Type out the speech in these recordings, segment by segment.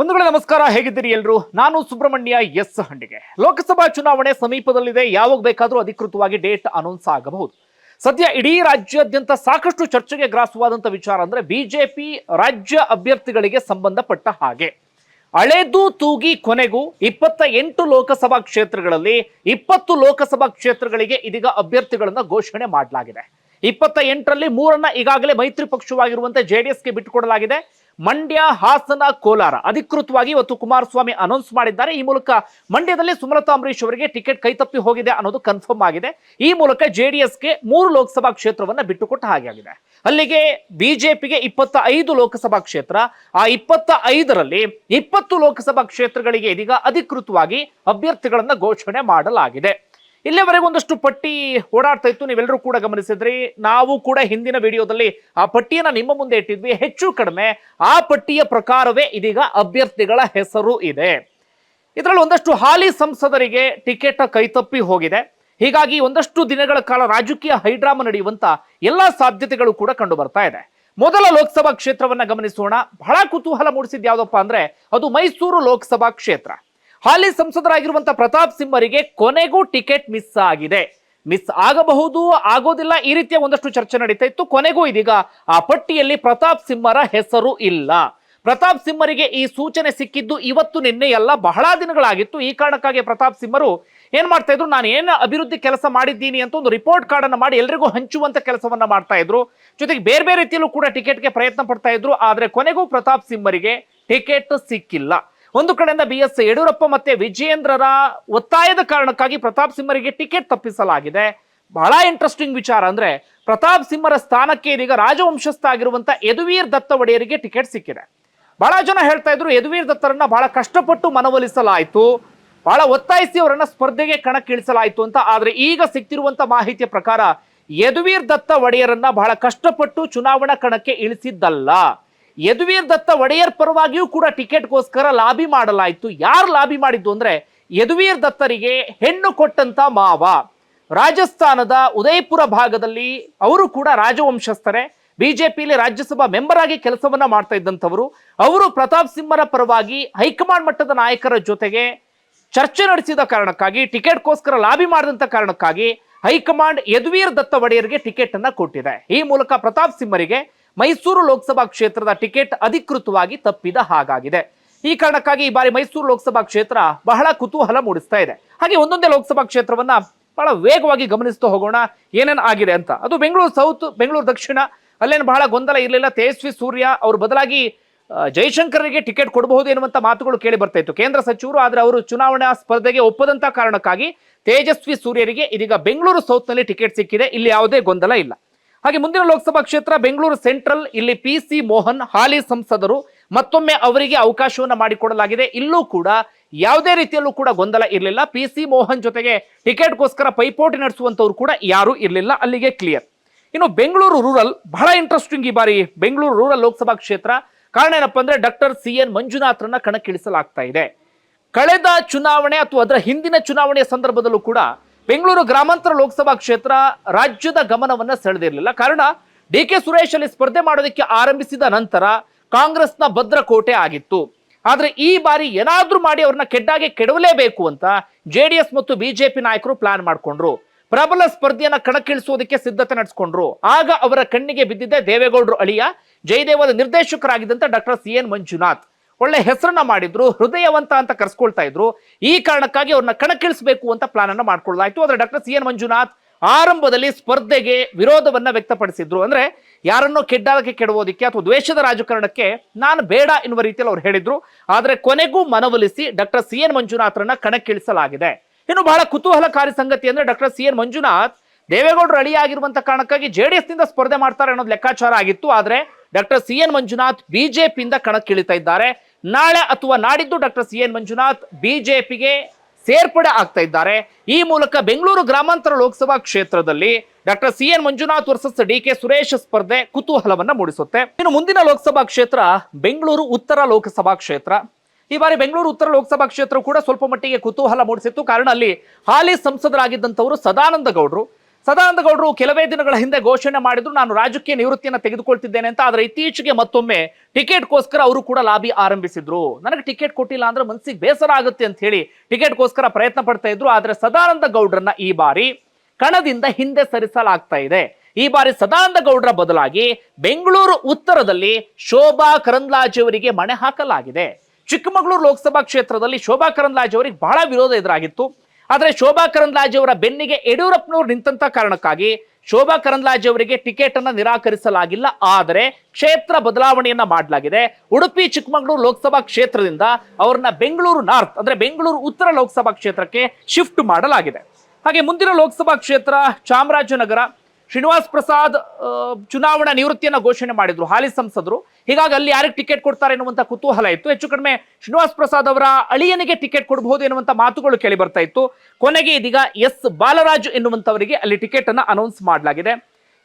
ಬಂಧುಗಳೇ, ನಮಸ್ಕಾರ. ಹೇಗಿದ್ದೀರಿ ಎಲ್ಲರೂ ನಾನು ಸುಬ್ರಹ್ಮಣ್ಯ ಎಸ್ ಹಂಡಿಗೆ. ಲೋಕಸಭಾ ಚುನಾವಣೆ ಸಮೀಪದಲ್ಲಿದೆ. ಯಾವಾಗ ಬೇಕಾದರೂ ಅಧಿಕೃತವಾಗಿ ಡೇಟ್ ಅನೌನ್ಸ್ ಆಗಬಹುದು. ಸದ್ಯ ಇಡೀ ರಾಜ್ಯಾದ್ಯಂತ ಸಾಕಷ್ಟು ಚರ್ಚೆಗೆ ಗ್ರಾಸವಾದಂಥ ವಿಚಾರ ಅಂದ್ರೆ ಬಿಜೆಪಿ ರಾಜ್ಯ ಅಭ್ಯರ್ಥಿಗಳಿಗೆ ಸಂಬಂಧಪಟ್ಟ ಹಾಗೆ. ಅಳೆದು ತೂಗಿ ಕೊನೆಗೂ ಇಪ್ಪತ್ತ ಎಂಟು ಲೋಕಸಭಾ ಕ್ಷೇತ್ರಗಳಲ್ಲಿ ಇಪ್ಪತ್ತು ಲೋಕಸಭಾ ಕ್ಷೇತ್ರಗಳಿಗೆ ಇದೀಗ ಅಭ್ಯರ್ಥಿಗಳನ್ನು ಘೋಷಣೆ ಮಾಡಲಾಗಿದೆ. ಇಪ್ಪತ್ತ ಎಂಟರಲ್ಲಿ ಮೂರನ್ನ ಈಗಾಗಲೇ ಮೈತ್ರಿ ಪಕ್ಷವಾಗಿರುವಂತೆ ಜೆಡಿಎಸ್ಗೆ ಬಿಟ್ಟುಕೊಡಲಾಗಿದೆ. ಮಂಡ್ಯ ಹಾಸನ ಕೋಲಾರ. ಅಧಿಕೃತವಾಗಿ ಇವತ್ತು ಕುಮಾರಸ್ವಾಮಿ ಅನೌನ್ಸ್ ಮಾಡಿದ್ದಾರೆ. ಈ ಮೂಲಕ ಮಂಡ್ಯದಲ್ಲಿ ಸುಮಲತಾ ಅಂಬರೀಶ್ ಅವರಿಗೆ ಟಿಕೆಟ್ ಕೈತಪ್ಪಿ ಹೋಗಿದೆ ಅನ್ನೋದು ಕನ್ಫರ್ಮ್ ಆಗಿದೆ. ಈ ಮೂಲಕ ಜೆಡಿಎಸ್ಗೆ ಮೂರು ಲೋಕಸಭಾ ಕ್ಷೇತ್ರವನ್ನು ಬಿಟ್ಟುಕೊಟ್ಟ ಹಾಗೆ ಆಗಿದೆ. ಅಲ್ಲಿಗೆ ಬಿಜೆಪಿಗೆ ಇಪ್ಪತ್ತ ಐದು ಲೋಕಸಭಾ ಕ್ಷೇತ್ರ. ಆ ಇಪ್ಪತ್ತ ಐದರಲ್ಲಿ ಇಪ್ಪತ್ತು ಲೋಕಸಭಾ ಕ್ಷೇತ್ರಗಳಿಗೆ ಇದೀಗ ಅಧಿಕೃತವಾಗಿ ಅಭ್ಯರ್ಥಿಗಳನ್ನು ಘೋಷಣೆ ಮಾಡಲಾಗಿದೆ. ಇಲ್ಲಿವರೆಗೆ ಒಂದಷ್ಟು ಪಟ್ಟಿ ಓಡಾಡ್ತಾ ಇತ್ತು. ನೀವೆಲ್ಲರೂ ಕೂಡ ಗಮನಿಸಿದ್ರಿ. ನಾವು ಕೂಡ ಹಿಂದಿನ ವಿಡಿಯೋದಲ್ಲಿ ಆ ಪಟ್ಟಿಯನ್ನ ನಿಮ್ಮ ಮುಂದೆ ಇಟ್ಟಿದ್ವಿ. ಹೆಚ್ಚು ಕಡಿಮೆ ಆ ಪಟ್ಟಿಯ ಪ್ರಕಾರವೇ ಇದೀಗ ಅಭ್ಯರ್ಥಿಗಳ ಹೆಸರು ಇದೆ. ಇದರಲ್ಲಿ ಒಂದಷ್ಟು ಹಾಲಿ ಸಂಸದರಿಗೆ ಟಿಕೆಟ್ ಕೈತಪ್ಪಿ ಹೋಗಿದೆ. ಹೀಗಾಗಿ ಒಂದಷ್ಟು ದಿನಗಳ ಕಾಲ ರಾಜಕೀಯ ಹೈಡ್ರಾಮಾ ನಡೆಯುವಂತ ಎಲ್ಲಾ ಸಾಧ್ಯತೆಗಳು ಕೂಡ ಕಂಡು ಬರ್ತಾ ಇದೆ. ಮೊದಲ ಲೋಕಸಭಾ ಕ್ಷೇತ್ರವನ್ನ ಗಮನಿಸೋಣ. ಬಹಳ ಕುತೂಹಲ ಮೂಡಿಸಿದ್ ಯಾವ್ದಪ್ಪ ಅಂದ್ರೆ ಅದು ಮೈಸೂರು ಲೋಕಸಭಾ ಕ್ಷೇತ್ರ. ಹಾಲಿ ಸಂಸದರಾಗಿರುವಂತ ಪ್ರತಾಪ್ ಸಿಂಹರಿಗೆ ಕೊನೆಗೂ ಟಿಕೆಟ್ ಮಿಸ್ ಆಗಿದೆ. ಮಿಸ್ ಆಗಬಹುದು, ಆಗೋದಿಲ್ಲ, ಈ ರೀತಿಯ ಒಂದಷ್ಟು ಚರ್ಚೆ ನಡೀತಾ ಇತ್ತು. ಕೊನೆಗೂ ಇದೀಗ ಆ ಪಟ್ಟಿಯಲ್ಲಿ ಪ್ರತಾಪ್ ಸಿಂಹರ ಹೆಸರು ಇಲ್ಲ. ಪ್ರತಾಪ್ ಸಿಂಹರಿಗೆ ಈ ಸೂಚನೆ ಸಿಕ್ಕಿದ್ದು ಇವತ್ತು ನಿನ್ನೆ ಎಲ್ಲ ಬಹಳ ದಿನಗಳಾಗಿತ್ತು. ಈ ಕಾರಣಕ್ಕಾಗಿ ಪ್ರತಾಪ್ ಸಿಂಹರು ಏನ್ ಮಾಡ್ತಾ ಇದ್ರು, ನಾನು ಏನು ಅಭಿವೃದ್ಧಿ ಕೆಲಸ ಮಾಡಿದ್ದೀನಿ ಅಂತ ಒಂದು ರಿಪೋರ್ಟ್ ಕಾರ್ಡ್ ಅನ್ನ ಮಾಡಿ ಎಲ್ರಿಗೂ ಹಂಚುವಂತ ಕೆಲಸವನ್ನ ಮಾಡ್ತಾ ಇದ್ರು. ಜೊತೆಗೆ ಬೇರೆ ಬೇರೆ ರೀತಿಯಲ್ಲೂ ಕೂಡ ಟಿಕೆಟ್ಗೆ ಪ್ರಯತ್ನ ಪಡ್ತಾ ಇದ್ರು. ಆದ್ರೆ ಕೊನೆಗೂ ಪ್ರತಾಪ್ ಸಿಂಹರಿಗೆ ಟಿಕೆಟ್ ಸಿಕ್ಕಿಲ್ಲ. ಒಂದು ಕಡೆಯಿಂದ ಬಿ ಎಸ್ ಯಡಿಯೂರಪ್ಪ ಮತ್ತೆ ವಿಜಯೇಂದ್ರರ ಒತ್ತಾಯದ ಕಾರಣಕ್ಕಾಗಿ ಪ್ರತಾಪ್ ಸಿಂಹರಿಗೆ ಟಿಕೆಟ್ ತಪ್ಪಿಸಲಾಗಿದೆ. ಬಹಳ ಇಂಟ್ರೆಸ್ಟಿಂಗ್ ವಿಚಾರ ಅಂದ್ರೆ ಪ್ರತಾಪ್ ಸಿಂಹರ ಸ್ಥಾನಕ್ಕೆ ಇದೀಗ ರಾಜವಂಶಸ್ಥ ಆಗಿರುವಂತ ಯದುವೀರ್ ದತ್ತ ಒಡೆಯರಿಗೆ ಟಿಕೆಟ್ ಸಿಕ್ಕಿದೆ. ಬಹಳ ಜನ ಹೇಳ್ತಾ ಇದ್ರು ಯದುವೀರ್ ದತ್ತರನ್ನ ಬಹಳ ಕಷ್ಟಪಟ್ಟು ಮನವೊಲಿಸಲಾಯಿತು. ಬಹಳ ಒತ್ತಾಯಿಸಿ ಅವರನ್ನ ಸ್ಪರ್ಧೆಗೆ ಕಣಕ್ಕಿಳಿಸಲಾಯಿತು ಅಂತ. ಆದ್ರೆ ಈಗ ಸಿಕ್ತಿರುವಂತ ಮಾಹಿತಿಯ ಪ್ರಕಾರ ಯದುವೀರ್ ದತ್ತ ಒಡೆಯರನ್ನ ಬಹಳ ಕಷ್ಟಪಟ್ಟು ಚುನಾವಣಾ ಕಣಕ್ಕೆ ಇಳಿಸಿದ್ದಲ್ಲ. ಯದುವೀರ್ ದತ್ತ ಒಡೆಯರ್ ಪರವಾಗಿಯೂ ಕೂಡ ಟಿಕೆಟ್ಗೋಸ್ಕರ ಲಾಬಿ ಮಾಡಲಾಯಿತು. ಯಾರು ಲಾಬಿ ಮಾಡಿದ್ದು ಅಂದರೆ ಯದುವೀರ್ ದತ್ತರಿಗೆ ಹೆಣ್ಣು ಕೊಟ್ಟಂತ ಮಾವ. ರಾಜಸ್ಥಾನದ ಉದಯಪುರ ಭಾಗದಲ್ಲಿ ಅವರು ಕೂಡ ರಾಜವಂಶಸ್ಥರೇ. ಬಿಜೆಪಿಯಲ್ಲಿ ರಾಜ್ಯಸಭಾ ಮೆಂಬರ್ ಆಗಿ ಕೆಲಸವನ್ನ ಮಾಡ್ತಾ ಇದ್ದಂಥವರು. ಅವರು ಪ್ರತಾಪ್ ಸಿಂಹರ ಪರವಾಗಿ ಹೈಕಮಾಂಡ್ ಮಟ್ಟದ ನಾಯಕರ ಜೊತೆಗೆ ಚರ್ಚೆ ನಡೆಸಿದ ಕಾರಣಕ್ಕಾಗಿ, ಟಿಕೆಟ್ಗೋಸ್ಕರ ಲಾಬಿ ಮಾಡಿದಂಥ ಕಾರಣಕ್ಕಾಗಿ ಹೈಕಮಾಂಡ್ ಯದುವೀರ್ ದತ್ತ ಒಡೆಯರಿಗೆ ಟಿಕೆಟ್ ಅನ್ನ ಕೊಟ್ಟಿದೆ. ಈ ಮೂಲಕ ಪ್ರತಾಪ್ ಸಿಂಹರಿಗೆ ಮೈಸೂರು ಲೋಕಸಭಾ ಕ್ಷೇತ್ರದ ಟಿಕೆಟ್ ಅಧಿಕೃತವಾಗಿ ತಪ್ಪಿದ ಹಾಗಾಗಿದೆ. ಈ ಕಾರಣಕ್ಕಾಗಿ ಈ ಬಾರಿ ಮೈಸೂರು ಲೋಕಸಭಾ ಕ್ಷೇತ್ರ ಬಹಳ ಕುತೂಹಲ ಮೂಡಿಸ್ತಾ ಇದೆ. ಹಾಗೆ ಒಂದೊಂದೇ ಲೋಕಸಭಾ ಕ್ಷೇತ್ರವನ್ನ ಬಹಳ ವೇಗವಾಗಿ ಗಮನಿಸ್ತಾ ಹೋಗೋಣ, ಏನೇನು ಆಗಿದೆ ಅಂತ. ಅದು ಬೆಂಗಳೂರು ಸೌತ್, ಬೆಂಗಳೂರು ದಕ್ಷಿಣ, ಅಲ್ಲೇನು ಬಹಳ ಗೊಂದಲ ಇರಲಿಲ್ಲ. ತೇಜಸ್ವಿ ಸೂರ್ಯ ಅವ್ರ ಬದಲಾಗಿ ಜೈಶಂಕರ್ಗೆ ಟಿಕೆಟ್ ಕೊಡಬಹುದು ಎನ್ನುವಂತ ಮಾತುಗಳು ಕೇಳಿ ಬರ್ತಾ ಇತ್ತು. ಕೇಂದ್ರ ಸಚಿವರು, ಆದರೆ ಅವರು ಚುನಾವಣಾ ಸ್ಪರ್ಧೆಗೆ ಒಪ್ಪದಂತ ಕಾರಣಕ್ಕಾಗಿ ತೇಜಸ್ವಿ ಸೂರ್ಯರಿಗೆ ಇದೀಗ ಬೆಂಗಳೂರು ಸೌತ್ನಲ್ಲಿ ಟಿಕೆಟ್ ಸಿಕ್ಕಿದೆ. ಇಲ್ಲಿ ಯಾವುದೇ ಗೊಂದಲ ಇಲ್ಲ. ಹಾಗೆ ಮುಂದಿನ ಲೋಕಸಭಾ ಕ್ಷೇತ್ರ ಬೆಂಗಳೂರು ಸೆಂಟ್ರಲ್, ಇಲ್ಲಿ ಪಿ ಸಿ ಮೋಹನ್, ಹಾಲಿ ಸಂಸದರು, ಮತ್ತೊಮ್ಮೆ ಅವರಿಗೆ ಅವಕಾಶವನ್ನು ಮಾಡಿಕೊಡಲಾಗಿದೆ. ಇಲ್ಲೂ ಕೂಡ ಯಾವುದೇ ರೀತಿಯಲ್ಲೂ ಕೂಡ ಗೊಂದಲ ಇರಲಿಲ್ಲ. ಪಿ ಸಿ ಮೋಹನ್ ಜೊತೆಗೆ ಟಿಕೆಟ್ಗೋಸ್ಕರ ಪೈಪೋಟಿ ನಡೆಸುವಂತವ್ರು ಕೂಡ ಯಾರೂ ಇರಲಿಲ್ಲ. ಅಲ್ಲಿಗೆ ಕ್ಲಿಯರ್ ಇನ್ನು ಬೆಂಗಳೂರು ರೂರಲ್ ಬಹಳ ಇಂಟ್ರೆಸ್ಟಿಂಗ್ ಈ ಬಾರಿ ಬೆಂಗಳೂರು ರೂರಲ್ ಲೋಕಸಭಾ ಕ್ಷೇತ್ರ. ಕಾರಣ ಏನಪ್ಪ ಅಂದ್ರೆ ಡಾಕ್ಟರ್ ಸಿ ಎನ್ ಮಂಜುನಾಥ್ರನ್ನ ಕಣಕ್ಕಿಳಿಸಲಾಗ್ತಾ ಇದೆ. ಕಳೆದ ಚುನಾವಣೆ ಅಥವಾ ಅದರ ಹಿಂದಿನ ಚುನಾವಣೆಯ ಸಂದರ್ಭದಲ್ಲೂ ಕೂಡ ಬೆಂಗಳೂರು ಗ್ರಾಮಾಂತರ ಲೋಕಸಭಾ ಕ್ಷೇತ್ರ ರಾಜ್ಯದ ಗಮನವನ್ನು ಸೆಳೆದಿರಲಿಲ್ಲ. ಕಾರಣ ಡಿ ಕೆ ಸುರೇಶ್ ಅಲ್ಲಿ ಸ್ಪರ್ಧೆ ಮಾಡೋದಕ್ಕೆ ಆರಂಭಿಸಿದ ನಂತರ ಕಾಂಗ್ರೆಸ್ನ ಭದ್ರಕೋಟೆ ಆಗಿತ್ತು. ಆದರೆ ಈ ಬಾರಿ ಏನಾದರೂ ಮಾಡಿ ಅವ್ರನ್ನ ಕೆಡ್ಡಾಗೆ ಕೆಡವಲೇಬೇಕು ಅಂತ ಜೆ ಡಿ ಎಸ್ ಮತ್ತು ಬಿಜೆಪಿ ನಾಯಕರು ಪ್ಲಾನ್ ಮಾಡ್ಕೊಂಡ್ರು. ಪ್ರಬಲ ಸ್ಪರ್ಧೆಯನ್ನ ಕಣಕ್ಕಿಳಿಸುವುದಕ್ಕೆ ಸಿದ್ಧತೆ ನಡೆಸಿಕೊಂಡ್ರು. ಆಗ ಅವರ ಕಣ್ಣಿಗೆ ಬಿದ್ದಿದ್ದೆ ದೇವೇಗೌಡರು ಅಳಿಯ, ಜಯದೇವದ ನಿರ್ದೇಶಕರಾಗಿದ್ದಂತ ಡಾಕ್ಟರ್ ಸಿ ಎನ್ ಮಂಜುನಾಥ್. ಒಳ್ಳೆ ಹೆಸರನ್ನ ಮಾಡಿದ್ರು, ಹೃದಯವಂತ ಅಂತ ಕರೆಸ್ಕೊಳ್ತಾ ಇದ್ರು. ಈ ಕಾರಣಕ್ಕಾಗಿ ಅವ್ರನ್ನ ಕಣಕ್ಕಿಳಿಸಬೇಕು ಅಂತ ಪ್ಲಾನ್ ಅನ್ನ ಮಾಡ್ಕೊಳ್ಳಲಾಯ್ತು. ಆದ್ರೆ ಡಾಕ್ಟರ್ ಸಿ ಎನ್ ಮಂಜುನಾಥ್ ಆರಂಭದಲ್ಲಿ ಸ್ಪರ್ಧೆಗೆ ವಿರೋಧವನ್ನ ವ್ಯಕ್ತಪಡಿಸಿದ್ರು. ಅಂದ್ರೆ ಯಾರನ್ನೋ ಕೆಡ್ಡಾಲಕ್ಕೆ ಕೆಡುವುದಕ್ಕೆ ಅಥವಾ ದ್ವೇಷದ ರಾಜಕಾರಣಕ್ಕೆ ನಾನು ಬೇಡ ಎನ್ನುವ ರೀತಿಯಲ್ಲಿ ಅವ್ರು ಹೇಳಿದ್ರು. ಆದ್ರೆ ಕೊನೆಗೂ ಮನವೊಲಿಸಿ ಡಾಕ್ಟರ್ ಸಿ ಎನ್ ಮಂಜುನಾಥ್ರನ್ನ ಕಣಕ್ಕಿಳಿಸಲಾಗಿದೆ. ಇನ್ನು ಬಹಳ ಕುತೂಹಲಕಾರಿ ಸಂಗತಿ ಅಂದ್ರೆ ಡಾಕ್ಟರ್ ಸಿ ಎನ್ ಮಂಜುನಾಥ್ ದೇವೇಗೌಡರು ರೆಡಿಯಾಗಿರುವಂತ ಕಾರಣಕ್ಕಾಗಿ ಜೆಡಿಎಸ್ನಿಂದ ಸ್ಪರ್ಧೆ ಮಾಡ್ತಾರೆ ಅನ್ನೋದು ಲೆಕ್ಕಾಚಾರ ಆಗಿತ್ತು. ಆದ್ರೆ ಡಾಕ್ಟರ್ ಸಿ ಎನ್ ಮಂಜುನಾಥ್ ಬಿಜೆಪಿಯಿಂದ ಕಣಕ್ಕಿಳಿತಾ ಇದ್ದಾರೆ. ನಾಳೆ ಅಥವಾ ನಾಡಿದ್ದು ಡಾಕ್ಟರ್ ಸಿ ಎನ್ ಮಂಜುನಾಥ್ ಬಿಜೆಪಿಗೆ ಸೇರ್ಪಡೆ ಆಗ್ತಾ ಇದ್ದಾರೆ. ಈ ಮೂಲಕ ಬೆಂಗಳೂರು ಗ್ರಾಮಾಂತರ ಲೋಕಸಭಾ ಕ್ಷೇತ್ರದಲ್ಲಿ doctor C N Manjunath versus D K Suresh ಸ್ಪರ್ಧೆ ಕುತೂಹಲವನ್ನ ಮೂಡಿಸುತ್ತೆ. ಇನ್ನು ಮುಂದಿನ ಲೋಕಸಭಾ ಕ್ಷೇತ್ರ ಬೆಂಗಳೂರು ಉತ್ತರ ಲೋಕಸಭಾ ಕ್ಷೇತ್ರ. ಈ ಬಾರಿ ಬೆಂಗಳೂರು ಉತ್ತರ ಲೋಕಸಭಾ ಕ್ಷೇತ್ರ ಕೂಡ ಸ್ವಲ್ಪ ಮಟ್ಟಿಗೆ ಕುತೂಹಲ ಮೂಡಿಸಿತ್ತು. ಕಾರಣ ಅಲ್ಲಿ ಹಾಲಿ ಸಂಸದರಾಗಿದ್ದಂಥವರು ಸದಾನಂದ ಗೌಡರು. ಸದಾನಂದ ಗೌಡರು ಕೆಲವೇ ದಿನಗಳ ಹಿಂದೆ ಘೋಷಣೆ ಮಾಡಿದ್ರು, ನಾನು ರಾಜಕೀಯ ನಿವೃತ್ತಿಯನ್ನು ತೆಗೆದುಕೊಳ್ತಿದ್ದೇನೆ ಅಂತ, ಆದರೆ ಇತ್ತೀಚೆಗೆ ಮತ್ತೊಮ್ಮೆ ಟಿಕೆಟ್ಗೋಸ್ಕರ ಅವರು ಕೂಡ ಲಾಬಿ ಆರಂಭಿಸಿದ್ರು. ನನಗೆ ಟಿಕೆಟ್ ಕೊಟ್ಟಿಲ್ಲ ಅಂದ್ರೆ ಮನಸ್ಸಿಗೆ ಬೇಸರ ಆಗುತ್ತೆ ಅಂತ ಹೇಳಿ ಟಿಕೆಟ್ಗೋಸ್ಕರ ಪ್ರಯತ್ನ ಪಡ್ತಾ ಇದ್ರು, ಆದರೆ ಸದಾನಂದ ಗೌಡ್ರನ್ನ ಈ ಬಾರಿ ಕಣದಿಂದ ಹಿಂದೆ ಸರಿಸಲಾಗ್ತಾ ಇದೆ. ಈ ಬಾರಿ ಸದಾನಂದ ಗೌಡ್ರ ಬದಲಾಗಿ ಬೆಂಗಳೂರು ಉತ್ತರದಲ್ಲಿ ಶೋಭಾ ಕರಂದ್ಲಾಜೆ ಅವರಿಗೆ ಮಣೆ ಹಾಕಲಾಗಿದೆ. ಚಿಕ್ಕಮಗಳೂರು ಲೋಕಸಭಾ ಕ್ಷೇತ್ರದಲ್ಲಿ ಶೋಭಾ ಕರಂದ್ಲಾಜೆ ಅವರಿಗೆ ಬಹಳ ವಿರೋಧ ಎದುರಾಗಿತ್ತು. ಆದರೆ ಶೋಭಾ ಕರಂದ್ಲಾಜೆ ಅವರ ಬೆನ್ನಿಗೆ ಯಡಿಯೂರಪ್ಪನವರು ನಿಂತಂತ ಕಾರಣಕ್ಕಾಗಿ ಶೋಭಾ ಕರಂದ್ಲಾಜೆ ಅವರಿಗೆ ಟಿಕೆಟ್ ಅನ್ನ ನಿರಾಕರಿಸಲಾಗಿಲ್ಲ. ಆದರೆ ಕ್ಷೇತ್ರ ಬದಲಾವಣೆಯನ್ನ ಮಾಡಲಾಗಿದೆ. ಉಡುಪಿ, ಚಿಕ್ಕಮಗಳೂರು ಲೋಕಸಭಾ ಕ್ಷೇತ್ರದಿಂದ ಅವರನ್ನ ಬೆಂಗಳೂರು ನಾರ್ತ್, ಅಂದ್ರೆ ಬೆಂಗಳೂರು ಉತ್ತರ ಲೋಕಸಭಾ ಕ್ಷೇತ್ರಕ್ಕೆ ಶಿಫ್ಟ್ ಮಾಡಲಾಗಿದೆ. ಹಾಗೆ ಮುಂದಿನ ಲೋಕಸಭಾ ಕ್ಷೇತ್ರ ಚಾಮರಾಜನಗರ ಶ್ರೀನಿವಾಸ್ ಪ್ರಸಾದ್ ಚುನಾವಣಾ ನಿವೃತ್ತಿಯನ್ನು ಘೋಷಣೆ ಮಾಡಿದ್ರು, ಹಾಲಿ ಸಂಸದರು. ಹೀಗಾಗಿ ಅಲ್ಲಿ ಯಾರಿಗೆ ಟಿಕೆಟ್ ಕೊಡ್ತಾರೆ ಎನ್ನುವಂಥ ಕುತೂಹಲ ಇತ್ತು. ಹೆಚ್ಚು ಕಡಿಮೆ ಶ್ರೀನಿವಾಸ್ ಪ್ರಸಾದ್ ಅವರ ಅಳಿಯನಿಗೆ ಟಿಕೆಟ್ ಕೊಡಬಹುದು ಎನ್ನುವಂಥ ಮಾತುಗಳು ಕೇಳಿ ಬರ್ತಾ ಇತ್ತು. ಕೊನೆಗೆ ಇದೀಗ ಎಸ್ ಬಾಲರಾಜ್ ಎನ್ನುವಂಥವರಿಗೆ ಅಲ್ಲಿ ಟಿಕೆಟ್ ಅನ್ನ ಅನೌನ್ಸ್ ಮಾಡಲಾಗಿದೆ.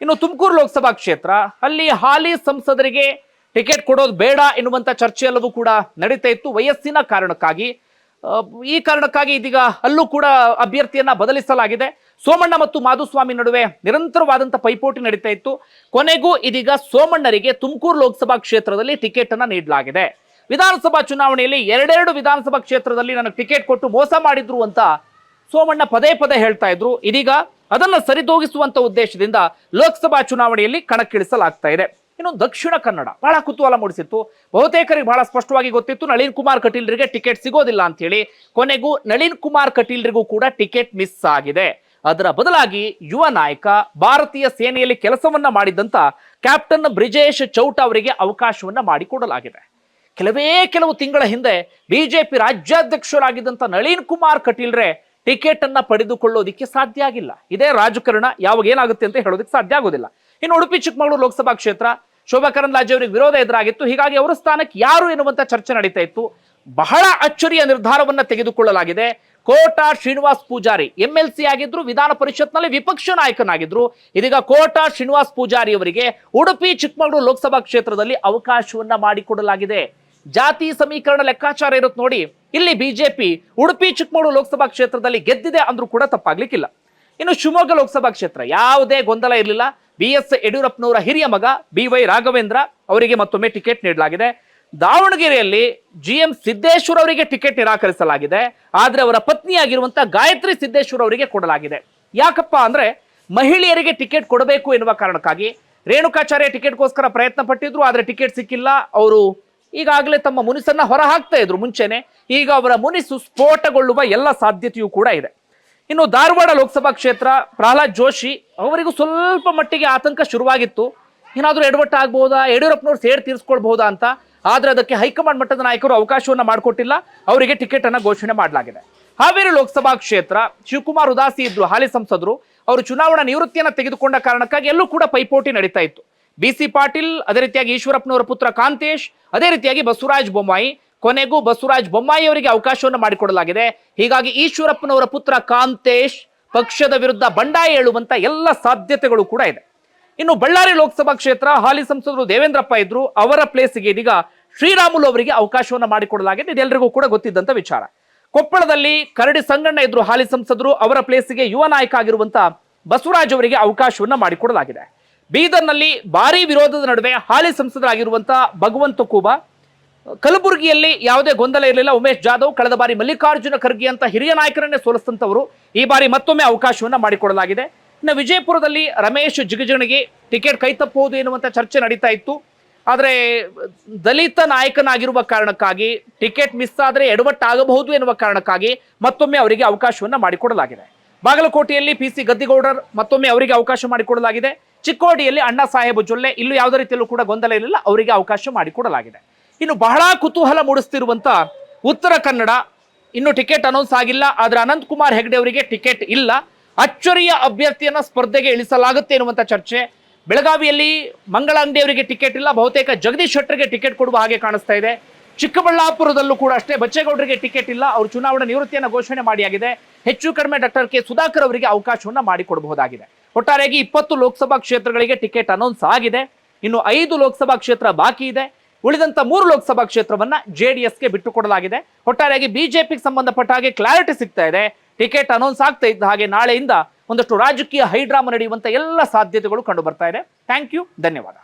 ಇನ್ನು ತುಮಕೂರು ಲೋಕಸಭಾ ಕ್ಷೇತ್ರ, ಅಲ್ಲಿ ಹಾಲಿ ಸಂಸದರಿಗೆ ಟಿಕೆಟ್ ಕೊಡೋದು ಬೇಡ ಎನ್ನುವಂಥ ಚರ್ಚೆ ಎಲ್ಲವೂ ಕೂಡ ನಡೀತಾ ಇತ್ತು. ವಯಸ್ಸಿನ ಕಾರಣಕ್ಕಾಗಿ ಈ ಕಾರಣಕ್ಕಾಗಿ ಇದೀಗ ಅಲ್ಲೂ ಕೂಡ ಅಭ್ಯರ್ಥಿಯನ್ನ ಬದಲಿಸಲಾಗಿದೆ. ಸೋಮಣ್ಣ ಮತ್ತು ಮಾಧುಸ್ವಾಮಿ ನಡುವೆ ನಿರಂತರವಾದಂಥ ಪೈಪೋಟಿ ನಡೀತಾ ಇತ್ತು. ಕೊನೆಗೂ ಇದೀಗ ಸೋಮಣ್ಣರಿಗೆ ತುಮಕೂರು ಲೋಕಸಭಾ ಕ್ಷೇತ್ರದಲ್ಲಿ ಟಿಕೆಟ್ ಅನ್ನ ನೀಡಲಾಗಿದೆ. ವಿಧಾನಸಭಾ ಚುನಾವಣೆಯಲ್ಲಿ ಎರಡೆರಡು ವಿಧಾನಸಭಾ ಕ್ಷೇತ್ರದಲ್ಲಿ ನನಗೆ ಟಿಕೆಟ್ ಕೊಟ್ಟು ಮೋಸ ಮಾಡಿದ್ರು ಅಂತ ಸೋಮಣ್ಣ ಪದೇ ಪದೇ ಹೇಳ್ತಾ ಇದ್ರು. ಇದೀಗ ಅದನ್ನು ಸರಿದೂಗಿಸುವಂತ ಉದ್ದೇಶದಿಂದ ಲೋಕಸಭಾ ಚುನಾವಣೆಯಲ್ಲಿ ಕಣಕ್ಕಿಳಿಸಲಾಗ್ತಾ ಇದೆ. ಇನ್ನು ದಕ್ಷಿಣ ಕನ್ನಡ ಬಹಳ ಕುತೂಹಲ ಮೂಡಿಸಿತ್ತು. ಬಹುತೇಕರಿಗೆ ಬಹಳ ಸ್ಪಷ್ಟವಾಗಿ ಗೊತ್ತಿತ್ತು, ನಳಿನ್ ಕುಮಾರ್ ಕಟೀಲ್ರಿಗೆ ಟಿಕೆಟ್ ಸಿಗೋದಿಲ್ಲ ಅಂತ ಹೇಳಿ. ಕೊನೆಗೂ ನಳಿನ್ ಕುಮಾರ್ ಕಟೀಲ್ರಿಗೂ ಕೂಡ ಟಿಕೆಟ್ ಮಿಸ್ ಆಗಿದೆ. ಅದರ ಬದಲಾಗಿ ಯುವ ನಾಯಕ, ಭಾರತೀಯ ಸೇನೆಯಲ್ಲಿ ಕೆಲಸವನ್ನ ಮಾಡಿದಂತ ಕ್ಯಾಪ್ಟನ್ ಬ್ರಿಜೇಶ್ ಚೌಟ ಅವರಿಗೆ ಅವಕಾಶವನ್ನ ಮಾಡಿಕೊಡಲಾಗಿದೆ. ಕೆಲವೇ ಕೆಲವು ತಿಂಗಳ ಹಿಂದೆ ಬಿಜೆಪಿ ರಾಜ್ಯಾಧ್ಯಕ್ಷರಾಗಿದ್ದಂತ ನಳೀನ್ ಕುಮಾರ್ ಕಟೀಲ್ರೆ ಟಿಕೆಟ್ ಅನ್ನ ಪಡೆದುಕೊಳ್ಳೋದಿಕ್ಕೆ ಸಾಧ್ಯ ಆಗಿಲ್ಲ. ಇದೇ ರಾಜಕಾರಣ, ಯಾವಾಗ ಏನಾಗುತ್ತೆ ಅಂತ ಹೇಳೋದಕ್ಕೆ ಸಾಧ್ಯ ಆಗೋದಿಲ್ಲ. ಇನ್ನು ಉಡುಪಿ, ಚಿಕ್ಕಮಗಳೂರು ಲೋಕಸಭಾ ಕ್ಷೇತ್ರ, ಶೋಭಾ ಕರಂದ್ಲಾಜೆ ಅವರಿಗೆ ವಿರೋಧ ಎದುರಾಗಿತ್ತು. ಹೀಗಾಗಿ ಅವರ ಸ್ಥಾನಕ್ಕೆ ಯಾರು ಎನ್ನುವಂತ ಚರ್ಚೆ ನಡೀತಾ ಇತ್ತು. ಬಹಳ ಅಚ್ಚರಿಯ ನಿರ್ಧಾರವನ್ನ ತೆಗೆದುಕೊಳ್ಳಲಾಗಿದೆ. Kota Srinivas Poojary M L C ಆಗಿದ್ರು, ವಿಧಾನ ಪರಿಷತ್ನಲ್ಲಿ ವಿಪಕ್ಷ ನಾಯಕನಾಗಿದ್ರು. ಇದೀಗ ಕೋಟಾ ಶ್ರೀನಿವಾಸ್ ಪೂಜಾರಿ ಅವರಿಗೆ ಉಡುಪಿ, ಚಿಕ್ಕಮಗಳೂರು ಲೋಕಸಭಾ ಕ್ಷೇತ್ರದಲ್ಲಿ ಅವಕಾಶವನ್ನ ಮಾಡಿಕೊಡಲಾಗಿದೆ. ಜಾತಿ ಸಮೀಕರಣ ಲೆಕ್ಕಾಚಾರ ಇರುತ್ತೆ ನೋಡಿ, ಇಲ್ಲಿ ಬಿಜೆಪಿ ಉಡುಪಿ, ಚಿಕ್ಕಮಗಳೂರು ಲೋಕಸಭಾ ಕ್ಷೇತ್ರದಲ್ಲಿ ಗೆದ್ದಿದೆ ಅಂದ್ರೂ ಕೂಡ ತಪ್ಪಾಗ್ಲಿಕ್ಕಿಲ್ಲ. ಇನ್ನು ಶಿವಮೊಗ್ಗ ಲೋಕಸಭಾ ಕ್ಷೇತ್ರ ಯಾವುದೇ ಗೊಂದಲ ಇರಲಿಲ್ಲ. ಬಿ ಎಸ್ ಯಡಿಯೂರಪ್ಪನವರ ಹಿರಿಯ ಮಗ ಬಿ ವೈ ರಾಘವೇಂದ್ರ ಅವರಿಗೆ ಮತ್ತೊಮ್ಮೆ ಟಿಕೆಟ್ ನೀಡಲಾಗಿದೆ. ದಾವಣಗೆರೆಯಲ್ಲಿ ಜಿ ಎಂ ಸಿದ್ದೇಶ್ವರ್ ಅವರಿಗೆ ಟಿಕೆಟ್ ನಿರಾಕರಿಸಲಾಗಿದೆ. ಆದರೆ ಅವರ ಪತ್ನಿಯಾಗಿರುವಂಥ ಗಾಯತ್ರಿ ಸಿದ್ದೇಶ್ವರ್ ಅವರಿಗೆ ಕೊಡಲಾಗಿದೆ. ಯಾಕಪ್ಪ ಅಂದ್ರೆ ಮಹಿಳೆಯರಿಗೆ ಟಿಕೆಟ್ ಕೊಡಬೇಕು ಎನ್ನುವ ಕಾರಣಕ್ಕಾಗಿ ರೇಣುಕಾಚಾರ್ಯ ಟಿಕೆಟ್ಗೋಸ್ಕರ ಪ್ರಯತ್ನ ಪಟ್ಟಿದ್ರು, ಆದರೆ ಟಿಕೆಟ್ ಸಿಕ್ಕಿಲ್ಲ. ಅವರು ಈಗಾಗಲೇ ತಮ್ಮ ಮುನಿಸನ್ನ ಹೊರ ಹಾಕ್ತಾ ಇದ್ರು ಮುಂಚೆನೆ. ಈಗ ಅವರ ಮುನಿಸು ಸ್ಫೋಟಗೊಳ್ಳುವ ಎಲ್ಲ ಸಾಧ್ಯತೆಯೂ ಕೂಡ ಇದೆ. ಇನ್ನು ಧಾರವಾಡ ಲೋಕಸಭಾ ಕ್ಷೇತ್ರ, ಪ್ರಹ್ಲಾದ್ ಜೋಶಿ ಅವರಿಗೂ ಸ್ವಲ್ಪ ಮಟ್ಟಿಗೆ ಆತಂಕ ಶುರುವಾಗಿತ್ತು. ಏನಾದರೂ ಎಡವಟ್ಟಾಗ್ಬೋದಾ? ಯಡಿಯೂರಪ್ಪನವ್ರು ಸೇಡ್ ತೀರಿಸ್ಕೊಳ್ಬಹುದಾ ಅಂತ ಆದ್ರೆ ಅದಕ್ಕೆ ಹೈಕಮಾಂಡ್ ಮಟ್ಟದ ನಾಯಕರು ಅವಕಾಶವನ್ನು ಮಾಡಿಕೊಟ್ಟಿಲ್ಲ. ಅವರಿಗೆ ಟಿಕೆಟ್ ಅನ್ನು ಘೋಷಣೆ ಮಾಡಲಾಗಿದೆ. ಹಾವೇರಿ ಲೋಕಸಭಾ ಕ್ಷೇತ್ರ ಶಿವಕುಮಾರ್ ಉದಾಸಿ ಇದ್ರು ಹಾಲಿ ಸಂಸದರು. ಅವರು ಚುನಾವಣಾ ನಿವೃತ್ತಿಯನ್ನು ತೆಗೆದುಕೊಂಡ ಕಾರಣಕ್ಕಾಗಿ ಎಲ್ಲೂ ಕೂಡ ಪೈಪೋಟಿ ನಡೀತಾ ಇತ್ತು. ಬಿ ಸಿ ಪಾಟೀಲ್, ಅದೇ ರೀತಿಯಾಗಿ ಈಶ್ವರಪ್ಪನವರ ಪುತ್ರ ಕಾಂತೇಶ್, ಅದೇ ರೀತಿಯಾಗಿ ಬಸವರಾಜ ಬೊಮ್ಮಾಯಿ. ಕೊನೆಗೂ ಬಸವರಾಜ ಬೊಮ್ಮಾಯಿ ಅವರಿಗೆ ಅವಕಾಶವನ್ನು ಮಾಡಿಕೊಡಲಾಗಿದೆ. ಹೀಗಾಗಿ ಈಶ್ವರಪ್ಪನವರ ಪುತ್ರ ಕಾಂತೇಶ್ ಪಕ್ಷದ ವಿರುದ್ಧ ಬಂಡಾಯ ಹೇಳುವಂತ ಎಲ್ಲ ಸಾಧ್ಯತೆಗಳು ಕೂಡ ಇದೆ. ಇನ್ನು ಬಳ್ಳಾರಿ ಲೋಕಸಭಾ ಕ್ಷೇತ್ರ ಹಾಲಿ ಸಂಸದರು ದೇವೇಂದ್ರಪ್ಪ ಇದ್ರು. ಅವರ ಪ್ಲೇಸ್ಗೆ ಇದೀಗ ಶ್ರೀರಾಮುಲು ಅವರಿಗೆ ಅವಕಾಶವನ್ನು ಮಾಡಿಕೊಡಲಾಗಿದೆ. ಇದೆಲ್ಲರಿಗೂ ಕೂಡ ಗೊತ್ತಿದ್ದಂಥ ವಿಚಾರ. ಕೊಪ್ಪಳದಲ್ಲಿ ಕರಡಿ ಸಂಗಣ್ಣ ಇದ್ರು ಹಾಲಿ ಸಂಸದರು ಅವರ ಪ್ಲೇಸ್ಗೆ ಯುವ ನಾಯಕ ಆಗಿರುವಂತಹ ಬಸವರಾಜ್ ಅವರಿಗೆ ಅವಕಾಶವನ್ನ ಮಾಡಿಕೊಡಲಾಗಿದೆ. ಬೀದರ್ನಲ್ಲಿ ಭಾರಿ ವಿರೋಧದ ನಡುವೆ ಹಾಲಿ ಸಂಸದರಾಗಿರುವಂತಹ ಭಗವಂತ ಕೂಬಾ, ಕಲಬುರಗಿಯಲ್ಲಿ ಯಾವುದೇ ಗೊಂದಲ ಇರಲಿಲ್ಲ. ಉಮೇಶ್ ಜಾಧವ್, ಕಳೆದ ಬಾರಿ ಮಲ್ಲಿಕಾರ್ಜುನ ಖರ್ಗೆ ಅಂತ ಹಿರಿಯ ನಾಯಕರನ್ನೇ ಸೋಲಿಸಿದಂಥವರು ಈ ಬಾರಿ ಮತ್ತೊಮ್ಮೆ ಅವಕಾಶವನ್ನ ಮಾಡಿಕೊಡಲಾಗಿದೆ. ಇನ್ನು ವಿಜಯಪುರದಲ್ಲಿ ರಮೇಶ್ ಜಿಗಜಿಣಗಿ ಟಿಕೆಟ್ ಕೈ ತಪ್ಪೋದು ಎನ್ನುವಂಥ ಚರ್ಚೆ ನಡೀತಾ ಇತ್ತು. ಆದರೆ ದಲಿತ ನಾಯಕನಾಗಿರುವ ಕಾರಣಕ್ಕಾಗಿ ಟಿಕೆಟ್ ಮಿಸ್ ಆದರೆ ಎಡವಟ್ಟಾಗಬಹುದು ಎನ್ನುವ ಕಾರಣಕ್ಕಾಗಿ ಮತ್ತೊಮ್ಮೆ ಅವರಿಗೆ ಅವಕಾಶವನ್ನು ಮಾಡಿಕೊಡಲಾಗಿದೆ. ಬಾಗಲಕೋಟೆಯಲ್ಲಿ ಪಿ ಸಿ ಗದ್ದಿಗೌಡರ್ ಮತ್ತೊಮ್ಮೆ ಅವರಿಗೆ ಅವಕಾಶ ಮಾಡಿಕೊಡಲಾಗಿದೆ. ಚಿಕ್ಕೋಡಿಯಲ್ಲಿ ಅಣ್ಣಾ ಸಾಹೇಬ್ ಜೊಲ್ಲೆ ಇಲ್ಲೂ ಯಾವುದೇ ರೀತಿಯಲ್ಲೂ ಕೂಡ ಗೊಂದಲ ಇರಲಿಲ್ಲ, ಅವರಿಗೆ ಅವಕಾಶ ಮಾಡಿಕೊಡಲಾಗಿದೆ. ಇನ್ನು ಬಹಳ ಕುತೂಹಲ ಮೂಡಿಸ್ತಿರುವಂಥ ಉತ್ತರ ಕನ್ನಡ, ಇನ್ನು ಟಿಕೆಟ್ ಅನೌನ್ಸ್ ಆಗಿಲ್ಲ, ಆದರೆ ಅನಂತ್ ಕುಮಾರ್ ಹೆಗಡೆ ಅವರಿಗೆ ಟಿಕೆಟ್ ಇಲ್ಲ. ಅಚ್ಚರಿಯ ಅಭ್ಯರ್ಥಿಯನ್ನು ಸ್ಪರ್ಧೆಗೆ ಇಳಿಸಲಾಗುತ್ತೆ ಎನ್ನುವಂಥ ಚರ್ಚೆ ಬೆಳಗಾವಿಯಲ್ಲಿ ಮಂಗಳ ಅಂಗಡಿಯವರಿಗೆ ಟಿಕೆಟ್ ಇಲ್ಲ. ಬಹುತೇಕ ಜಗದೀಶ್ ಶೆಟ್ಟರ್ಗೆ ಟಿಕೆಟ್ ಕೊಡುವ ಹಾಗೆ ಕಾಣಿಸ್ತಾ ಇದೆ. ಚಿಕ್ಕಬಳ್ಳಾಪುರದಲ್ಲೂ ಕೂಡ ಅಷ್ಟೇ ಬಚ್ಚೇಗೌಡರಿಗೆ ಟಿಕೆಟ್ ಇಲ್ಲ. ಅವರು ಚುನಾವಣಾ ನಿವೃತ್ತಿಯನ್ನು ಘೋಷಣೆ ಮಾಡಿಯಾಗಿದೆ. ಹೆಚ್ಚು ಕಡಿಮೆ ಡಾಕ್ಟರ್ ಕೆ. ಸುಧಾಕರ್ ಅವರಿಗೆ ಅವಕಾಶವನ್ನು ಮಾಡಿಕೊಡಬಹುದಾಗಿದೆ. ಒಟ್ಟಾರೆಯಾಗಿ ಇಪ್ಪತ್ತು ಲೋಕಸಭಾ ಕ್ಷೇತ್ರಗಳಿಗೆ ಟಿಕೆಟ್ ಅನೌನ್ಸ್ ಆಗಿದೆ. ಇನ್ನು ಐದು ಲೋಕಸಭಾ ಕ್ಷೇತ್ರ ಬಾಕಿ ಇದೆ. ಉಳಿದಂತ ಮೂರು ಲೋಕಸಭಾ ಕ್ಷೇತ್ರವನ್ನ ಎಸ್ಗೆ ಬಿಟ್ಟುಕೊಡಲಾಗಿದೆ. ಒಟ್ಟಾರೆಯಾಗಿ ಬಿಜೆಪಿಗೆ ಸಂಬಂಧಪಟ್ಟ ಹಾಗೆ ಕ್ಲಾರಿಟಿ ಸಿಗ್ತಾ ಇದೆ. ಟಿಕೆಟ್ ಅನೌನ್ಸ್ ಆಗ್ತಾ ಇದ್ದ ಹಾಗೆ ನಾಳೆಯಿಂದ ಒಂದಷ್ಟು ರಾಜಕೀಯ ಹೈಡ್ರಾಮಾ ನಡೆಯುವಂಥ ಎಲ್ಲ ಸಾಧ್ಯತೆಗಳು ಕಂಡು ಬರ್ತಾ ಇದೆ. ಥ್ಯಾಂಕ್ ಯು ಧನ್ಯವಾದ.